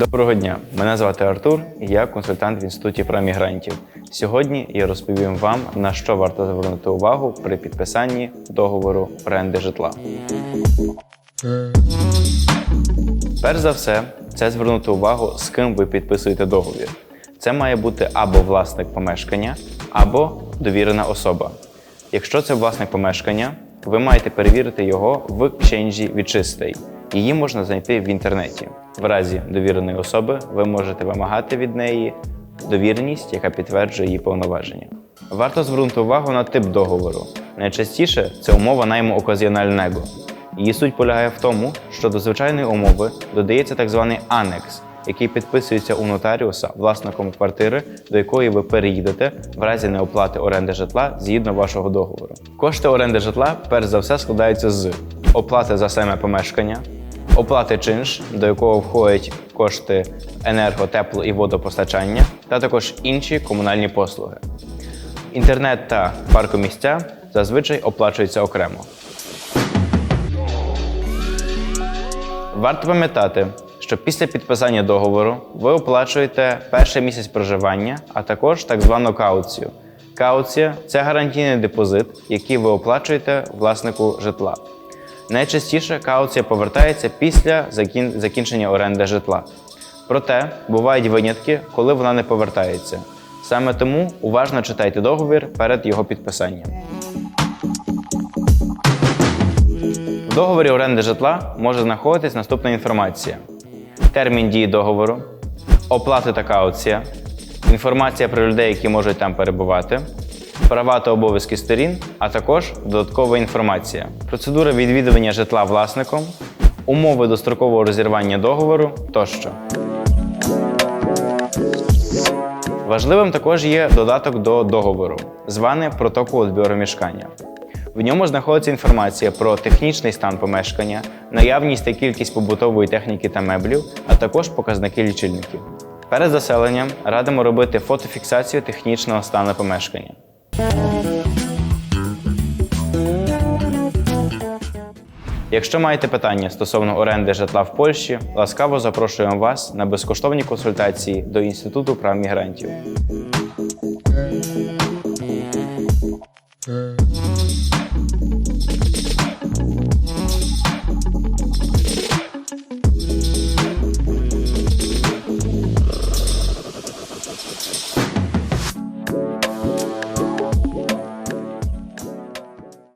Доброго дня! Мене звати Артур, я консультант в інституті про мігрантів. Сьогодні я розповім вам, на що варто звернути увагу при підписанні договору оренди житла. Перш за все, це звернути увагу, з ким ви підписуєте договір. Це має бути або власник помешкання, або довірена особа. Якщо це власник помешкання, ви маєте перевірити його в кшенжі вічистий. Її можна знайти в інтернеті. В разі довіреної особи ви можете вимагати від неї довіреність, яка підтверджує її повноваження. Варто звернути увагу на тип договору. Найчастіше це умова найму оказіонального. Її суть полягає в тому, що до звичайної умови додається так званий анекс, який підписується у нотаріуса власником квартири, до якої ви переїдете в разі неоплати оренди житла згідно вашого договору. Кошти оренди житла перш за все складаються з оплати за саме помешкання, оплати чинш, до якого входять кошти енерго, тепло і водопостачання, та також інші комунальні послуги. Інтернет та паркомісця зазвичай оплачуються окремо. Варто пам'ятати, що після підписання договору ви оплачуєте перший місяць проживання, а також так звану кауцію. Кауція це гарантійний депозит, який ви оплачуєте власнику житла. Найчастіше кауція повертається після закін- закінчення оренди житла. Проте бувають винятки, коли вона не повертається. Саме тому уважно читайте договір перед його підписанням. В договорі оренди житла може знаходитись наступна інформація: термін дії договору, оплати та кауція, інформація про людей, які можуть там перебувати, права та обов'язки сторін, а також додаткова інформація, процедура відвідування житла власником, умови дострокового розірвання договору тощо. Важливим також є додаток до договору, званий протокол відбору мішкання. В ньому знаходиться інформація про технічний стан помешкання, наявність та кількість побутової техніки та меблів, а також показники лічильників. Перед заселенням радимо робити фотофіксацію технічного стану помешкання. Якщо маєте питання стосовно оренди житла в Польщі, ласкаво запрошуємо вас на безкоштовні консультації до Інституту прав мігрантів.